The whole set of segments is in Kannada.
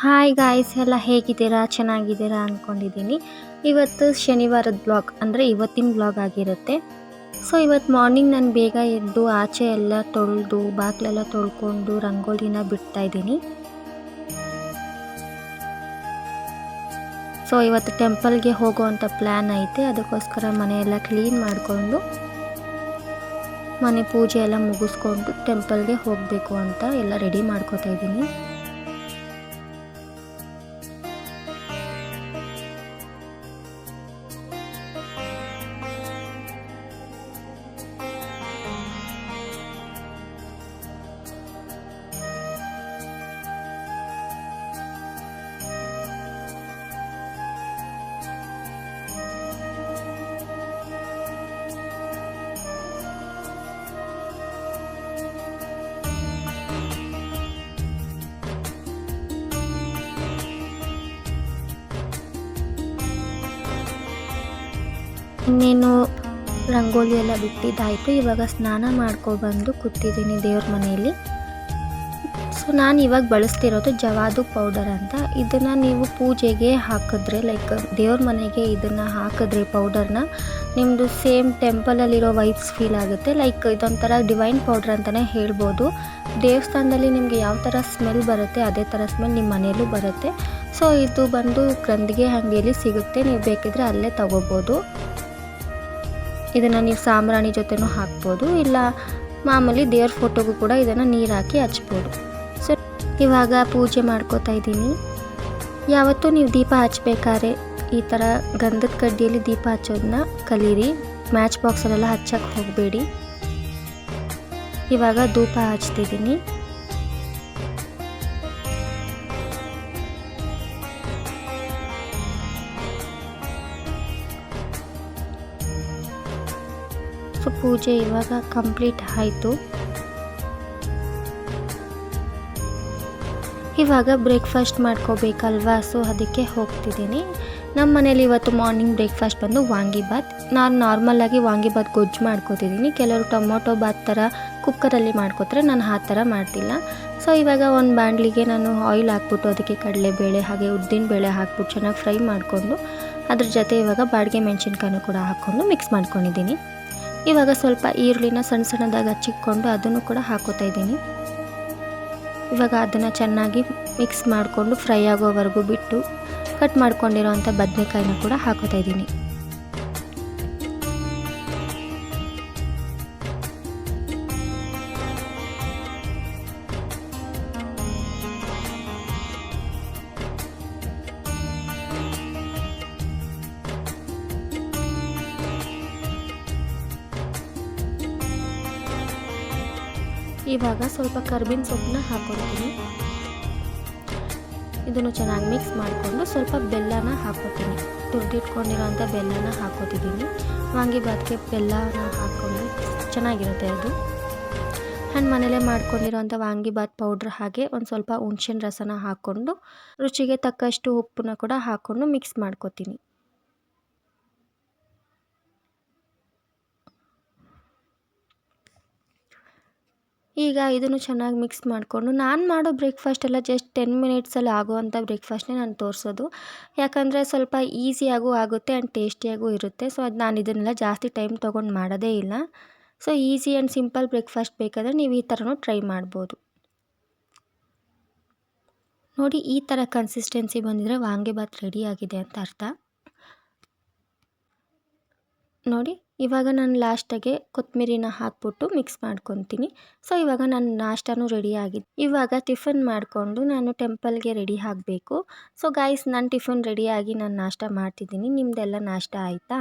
ಹಾಯ್ ಗಾಯ್ಸ್ ಎಲ್ಲ ಹೇಗಿದ್ದೀರಾ? ಚೆನ್ನಾಗಿದ್ದೀರಾ ಅಂದ್ಕೊಂಡಿದ್ದೀನಿ ಇವತ್ತು ಶನಿವಾರದ ಬ್ಲಾಗ್ ಅಂದರೆ ಇವತ್ತಿನ ಬ್ಲಾಗ್ ಆಗಿರುತ್ತೆ. ಸೊ ಇವತ್ತು ಮಾರ್ನಿಂಗ್ ನಾನು ಬೇಗ ಎದ್ದು ಆಚೆ ಎಲ್ಲ ತೊಳೆದು, ಬಾಗಿಲೆಲ್ಲ ತೊಳ್ಕೊಂಡು ರಂಗೋಲಿನ ಬಿಡ್ತಾ ಇದ್ದೀನಿ. ಸೊ ಇವತ್ತು ಟೆಂಪಲ್ಗೆ ಹೋಗುವಂಥ ಪ್ಲ್ಯಾನ್ ಐತೆ. ಅದಕ್ಕೋಸ್ಕರ ಮನೆಯೆಲ್ಲ ಕ್ಲೀನ್ ಮಾಡಿಕೊಂಡು, ಮನೆ ಪೂಜೆ ಎಲ್ಲ ಮುಗಿಸ್ಕೊಂಡು ಟೆಂಪಲ್ಗೆ ಹೋಗಬೇಕು ಅಂತ ಎಲ್ಲ ರೆಡಿ ಮಾಡ್ಕೋತಾ ಇದ್ದೀನಿ. ಇನ್ನೇನು ರಂಗೋಲಿ ಎಲ್ಲ ಬಿಟ್ಟಿದ್ದಾಯಿತು. ಇವಾಗ ಸ್ನಾನ ಮಾಡ್ಕೊಬಂದು ಕೂತಿದ್ದೀನಿ ದೇವ್ರ ಮನೆಯಲ್ಲಿ. ಸೊ ನಾನು ಇವಾಗ ಬಳಸ್ತಿರೋದು ಜವಾದು ಪೌಡರ್ ಅಂತ. ಇದನ್ನು ನೀವು ಪೂಜೆಗೆ ಹಾಕಿದ್ರೆ ಲೈಕ್ ದೇವ್ರ ಮನೆಗೆ ಇದನ್ನು ಹಾಕಿದ್ರೆ ಪೌಡರ್ನ ನಿಮ್ಮದು ಸೇಮ್ ಟೆಂಪಲಲ್ಲಿರೋ ವೈಬ್ಸ್ ಫೀಲ್ ಆಗುತ್ತೆ. ಲೈಕ್ ಇದೊಂಥರ ಡಿವೈನ್ ಪೌಡರ್ ಅಂತಲೇ ಹೇಳ್ಬೋದು. ದೇವಸ್ಥಾನದಲ್ಲಿ ನಿಮಗೆ ಯಾವ ಥರ ಸ್ಮೆಲ್ ಬರುತ್ತೆ, ಅದೇ ಥರ ಸ್ಮೆಲ್ ನಿಮ್ಮ ಮನೆಯಲ್ಲೂ ಬರುತ್ತೆ. ಸೊ ಇದು ಬಂದು ಗಂದಿಗೆ ಅಂಗಡಿಯಲ್ಲಿ ಸಿಗುತ್ತೆ. ನೀವು ಬೇಕಿದ್ರೆ ಅಲ್ಲೇ ತಗೋಬೋದು. ಇದನ್ನು ನೀವು ಸಾಂಬ್ರಾಣಿ ಜೊತೆನೂ ಹಾಕ್ಬೋದು. ಇಲ್ಲ ಮಾಮೂಲಿ ದೇವ್ರ ಫೋಟೋಗೂ ಕೂಡ ಇದನ್ನು ನೀರು ಹಾಕಿ ಹಚ್ಬೋದು. ಸೊ ಇವಾಗ ಪೂಜೆ ಮಾಡ್ಕೋತಾ ಇದ್ದೀನಿ. ಯಾವತ್ತೂ ನೀವು ದೀಪ ಹಚ್ಬೇಕಾದ್ರೆ ಈ ಥರ ಗಂಧದ ಕಡ್ಡಿಯಲ್ಲಿ ದೀಪ ಹಚ್ಚೋದನ್ನ ಕಲೀರಿ. ಮ್ಯಾಚ್ ಬಾಕ್ಸಲ್ಲೆಲ್ಲ ಹಚ್ಚಕ್ಕೆ ಹೋಗಬೇಡಿ. ಇವಾಗ ಧೂಪ ಹಚ್ತಿದ್ದೀನಿ. ಸೊ ಪೂಜೆ ಇವಾಗ ಕಂಪ್ಲೀಟ್ ಆಯಿತು. ಇವಾಗ ಬ್ರೇಕ್ಫಾಸ್ಟ್ ಮಾಡ್ಕೋಬೇಕಲ್ವಾ? ಸೊ, ಅದಕ್ಕೆ ಹೋಗ್ತಿದ್ದೀನಿ. ನಮ್ಮ ಮನೇಲಿ ಇವತ್ತು ಮಾರ್ನಿಂಗ್ ಬ್ರೇಕ್ಫಾಸ್ಟ್ ಬಂದು ವಾಂಗಿಬಾತ್ ನಾನು ನಾರ್ಮಲಾಗಿ ವಾಂಗಿಬಾತ್ ಗೊಜ್ಜು ಮಾಡ್ಕೋತಿದ್ದೀನಿ. ಕೆಲವರು ಟೊಮೊಟೊ ಬಾತ್ ಥರ ಕುಕ್ಕರಲ್ಲಿ ಮಾಡ್ಕೋತಾರೆ ನಾನು ಆ ಥರ ಮಾಡ್ತಿಲ್ಲ. ಸೊ, ಇವಾಗ ಒಂದು ಬಾಂಡ್ಲಿಗೆ ನಾನು ಆಯಿಲ್ ಹಾಕ್ಬಿಟ್ಟು ಅದಕ್ಕೆ ಕಡಲೆಬೇಳೆ ಹಾಗೆ ಉದ್ದಿನ ಬೇಳೆ ಹಾಕ್ಬಿಟ್ಟು ಚೆನ್ನಾಗಿ ಫ್ರೈ ಮಾಡಿಕೊಂಡು, ಅದ್ರ ಜೊತೆ ಇವಾಗ ಬಾಡಿಗೆ ಮೆಣಸಿನ್ಕಾಯನ್ನು ಕೂಡ ಹಾಕ್ಕೊಂಡು ಮಿಕ್ಸ್ ಮಾಡ್ಕೊಂಡಿದ್ದೀನಿ. ಇವಾಗ ಸ್ವಲ್ಪ ಈರುಳ್ಳಿನ ಸಣ್ಣ ಸಣ್ಣದಾಗಿ ಹಚ್ಚಿಕೊಂಡು ಅದನ್ನು ಕೂಡ ಹಾಕೋತಾ ಇದ್ದೀನಿ. ಇವಾಗ ಅದನ್ನು ಚೆನ್ನಾಗಿ ಮಿಕ್ಸ್ ಮಾಡಿಕೊಂಡು ಫ್ರೈ ಆಗೋವರೆಗೂ ಬಿಟ್ಟು ಕಟ್ ಮಾಡ್ಕೊಂಡಿರೋವಂಥ ಬದನೆಕಾಯಿನ ಕೂಡ ಹಾಕೋತಾ ಇದ್ದೀನಿ. ಇವಾಗ ಸ್ವಲ್ಪ ಕರ್ಬಿನ ಸೊಪ್ಪನ್ನ ಹಾಕ್ಕೊತೀನಿ ಇದನ್ನು ಚೆನ್ನಾಗಿ ಮಿಕ್ಸ್ ಮಾಡಿಕೊಂಡು ಸ್ವಲ್ಪ ಬೆಲ್ಲನ ಹಾಕೋತೀನಿ ತುರ್ದಿಟ್ಕೊಂಡಿರೋಂಥ ಬೆಲ್ಲನ ಹಾಕೋತಿದ್ದೀನಿ ವಾಂಗಿಬಾತ್ಗೆ ಬೆಲ್ಲನ ಹಾಕ್ಕೊಂಡು ಚೆನ್ನಾಗಿರುತ್ತೆ ಅದು. ಹಣ್ಣು ಮನೇಲೇ ಮಾಡ್ಕೊಂಡಿರೋಂಥ ವಾಂಗಿಬಾತ್ ಪೌಡ್ರ್ ಹಾಗೆ ಒಂದು ಸ್ವಲ್ಪ ಹುಣ್ಸಿನ ರಸನ ಹಾಕ್ಕೊಂಡು ರುಚಿಗೆ ತಕ್ಕಷ್ಟು ಉಪ್ಪನ್ನ ಕೂಡ ಹಾಕ್ಕೊಂಡು ಮಿಕ್ಸ್ ಮಾಡ್ಕೋತೀನಿ ಈಗ ಇದನ್ನು ಚೆನ್ನಾಗಿ ಮಿಕ್ಸ್ ಮಾಡಿಕೊಂಡು ನಾನು ಮಾಡೋ ಬ್ರೇಕ್ಫಾಸ್ಟ್ ಎಲ್ಲ ಜಸ್ಟ್ ಟೆನ್ ಮಿನಿಟ್ಸಲ್ಲಿ ಆಗುವಂಥ ಬ್ರೇಕ್ಫಾಸ್ಟ್ನೇ ನಾನು ತೋರಿಸೋದು. ಯಾಕಂದರೆ ಸ್ವಲ್ಪ ಈಸಿಯಾಗೂ ಆಗುತ್ತೆ ಆ್ಯಂಡ್ ಟೇಸ್ಟಿಯಾಗೂ ಇರುತ್ತೆ. ಸೊ ಅದು ನಾನು ಇದನ್ನೆಲ್ಲ ಜಾಸ್ತಿ ಟೈಮ್ ತೊಗೊಂಡು ಮಾಡೋದೇ ಇಲ್ಲ. So easy and simple breakfast ಬೇಕಾದರೆ ನೀವು ಈ ಥರನೂ ಟ್ರೈ ಮಾಡ್ಬೋದು. ನೋಡಿ, ಈ ಥರ ಕನ್ಸಿಸ್ಟೆನ್ಸಿ ಬಂದಿದ್ರೆ ವಾಂಗಿಭಾತ್ ರೆಡಿ ಆಗಿದೆ ಅಂತ ಅರ್ಥ. ನೋಡಿ, ಇವಾಗ ನಾನು ಲಾಸ್ಟಾಗೆ ಕೊತ್ತಂಬರಿನ ಹಾಕ್ಬಿಟ್ಟು ಮಿಕ್ಸ್ ಮಾಡ್ಕೊತೀನಿ. ಸೊ ಇವಾಗ ನಾನು ನಾಷ್ಟನೂ ರೆಡಿ ಆಗಿದೆ ಇವಾಗ ಟಿಫನ್ ಮಾಡಿಕೊಂಡು ನಾನು ಟೆಂಪಲ್ಗೆ ರೆಡಿ ಆಗಬೇಕು. ಸೊ ಗಾಯ್ಸ್ ನಾನು ಟಿಫನ್ ರೆಡಿಯಾಗಿ ನಾನು ನಾಷ್ಟ ಮಾಡ್ತಿದ್ದೀನಿ. ನಿಮ್ಮದೆಲ್ಲ ನಾಷ್ಟ ಆಯಿತಾ?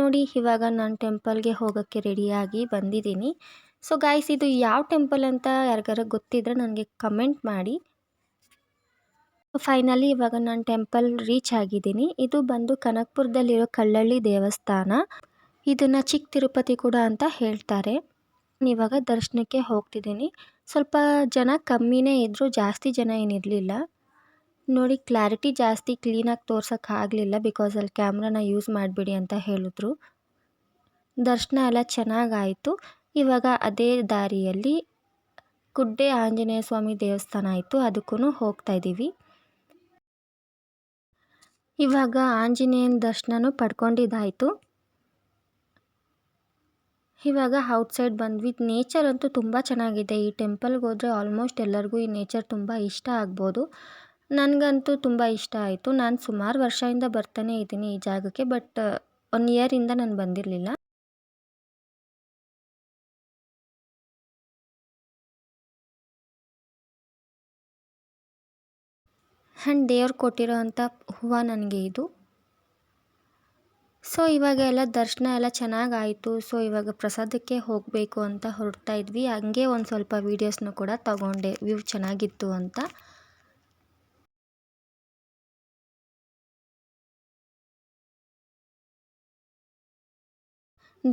ನೋಡಿ, ಇವಾಗ ನಾನು ಟೆಂಪಲ್ಗೆ ಹೋಗೋಕ್ಕೆ ರೆಡಿಯಾಗಿ ಬಂದಿದ್ದೀನಿ. ಸೊ ಗಾಯ್ಸ್ ಇದು ಯಾವ ಟೆಂಪಲ್ ಅಂತ ಯಾರಿಗಾರ ಗೊತ್ತಿದ್ರೆ ನನಗೆ ಕಮೆಂಟ್ ಮಾಡಿ. ಫೈನಲಿ ಇವಾಗ ನಾನು ಟೆಂಪಲ್ ರೀಚ್ ಆಗಿದ್ದೀನಿ. ಇದು ಬಂದು ಕನಕಪುರದಲ್ಲಿರೋ ಕಳ್ಳಳ್ಳಿ ದೇವಸ್ಥಾನ. ಇದನ್ನು ಚಿಕ್ಕ ತಿರುಪತಿ ಕೂಡ ಅಂತ ಹೇಳ್ತಾರೆ. ಇವಾಗ ದರ್ಶನಕ್ಕೆ ಹೋಗ್ತಿದ್ದೀನಿ. ಸ್ವಲ್ಪ ಜನ ಕಮ್ಮಿನೇ ಇದ್ದರೂ ಜಾಸ್ತಿ ಜನ ಏನಿರಲಿಲ್ಲ. ನೋಡಿ ಕ್ಲಾರಿಟಿ ಜಾಸ್ತಿ ಕ್ಲೀನಾಗಿ ತೋರ್ಸೋಕ್ಕಾಗಲಿಲ್ಲ ಬಿಕಾಸ್ ಅಲ್ಲಿ ಕ್ಯಾಮ್ರಾನ ಯೂಸ್ ಮಾಡಿಬಿಡಿ ಅಂತ ಹೇಳಿದ್ರು. ದರ್ಶನ ಎಲ್ಲ ಚೆನ್ನಾಗಾಯಿತು. ಇವಾಗ ಅದೇ ದಾರಿಯಲ್ಲಿ ಗುಡ್ಡೆ ಆಂಜನೇಯ ಸ್ವಾಮಿ ದೇವಸ್ಥಾನ ಆಯಿತು. ಅದಕ್ಕೂ ಹೋಗ್ತಾ ಇದ್ದೀವಿ ಇವಾಗ ಆಂಜನೇಯನ ದರ್ಶನನೂ ಪಡ್ಕೊಂಡಿದ್ದಾಯಿತು. ಇವಾಗ ಔಟ್ಸೈಡ್ ಬಂದ್ವಿ. ನೇಚರ್ ಅಂತೂ ತುಂಬ ಚೆನ್ನಾಗಿದೆ. ಈ ಟೆಂಪಲ್ಗೆ ಹೋದರೆ ಆಲ್ಮೋಸ್ಟ್ ಎಲ್ಲರಿಗೂ ಈ ನೇಚರ್ ತುಂಬ ಇಷ್ಟ ಆಗ್ಬೋದು. ನನಗಂತೂ ತುಂಬ ಇಷ್ಟ ಆಯಿತು. ನಾನು ಸುಮಾರು ವರ್ಷದಿಂದ ಬರ್ತಾನೆ ಇದ್ದೀನಿ ಈ ಜಾಗಕ್ಕೆ, ಬಟ್ ಒನ್ ಇಯರಿಂದ ನಾನು ಬಂದಿರಲಿಲ್ಲ. ಆ್ಯಂಡ್ ದೇವ್ರು ಕೊಟ್ಟಿರೋ ಅಂಥ ಹೂವು ನನಗೆ ಇದು. ಸೊ, ಇವಾಗ ಎಲ್ಲ ದರ್ಶನ ಎಲ್ಲ ಚೆನ್ನಾಗಾಯಿತು ಸೊ, ಇವಾಗ ಪ್ರಸಾದಕ್ಕೆ ಹೋಗಬೇಕು ಅಂತ ಹೊರಡ್ತಾ ಇದ್ವಿ. ಹಂಗೆ ಒಂದು ಸ್ವಲ್ಪ ವೀಡಿಯೋಸ್ನ ಕೂಡ ತಗೊಂಡೆ. ವ್ಯೂ ಚೆನ್ನಾಗಿತ್ತು ಅಂತ.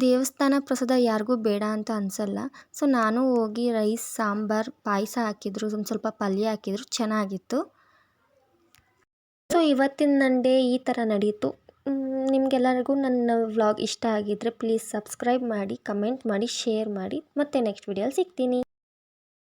ದೇವಸ್ಥಾನ ಪ್ರಸಾದ ಯಾರಿಗೂ ಬೇಡ ಅಂತ ಅನಿಸಲ್ಲ. ಸೊ, ನಾನು ಹೋಗಿ ರೈಸ್, ಸಾಂಬಾರು, ಪಾಯಸ ಹಾಕಿದ್ರು. ಒಂದು ಸ್ವಲ್ಪ ಪಲ್ಯ ಹಾಕಿದ್ರು. ಚೆನ್ನಾಗಿತ್ತು. ಸೊ ಇವತ್ತಿನ ನನ್ನ ಈ ಥರ ನಡೀತು. ನಿಮಗೆಲ್ಲರಿಗೂ ನನ್ನ ವ್ಲಾಗ್ ಇಷ್ಟ ಆಗಿದ್ದರೆ ಪ್ಲೀಸ್ ಸಬ್ಸ್ಕ್ರೈಬ್ ಮಾಡಿ ಕಮೆಂಟ್ ಮಾಡಿ ಶೇರ್ ಮಾಡಿ. ಮತ್ತೆ ನೆಕ್ಸ್ಟ್ ವಿಡಿಯೋಲಿ ಸಿಗ್ತೀನಿ.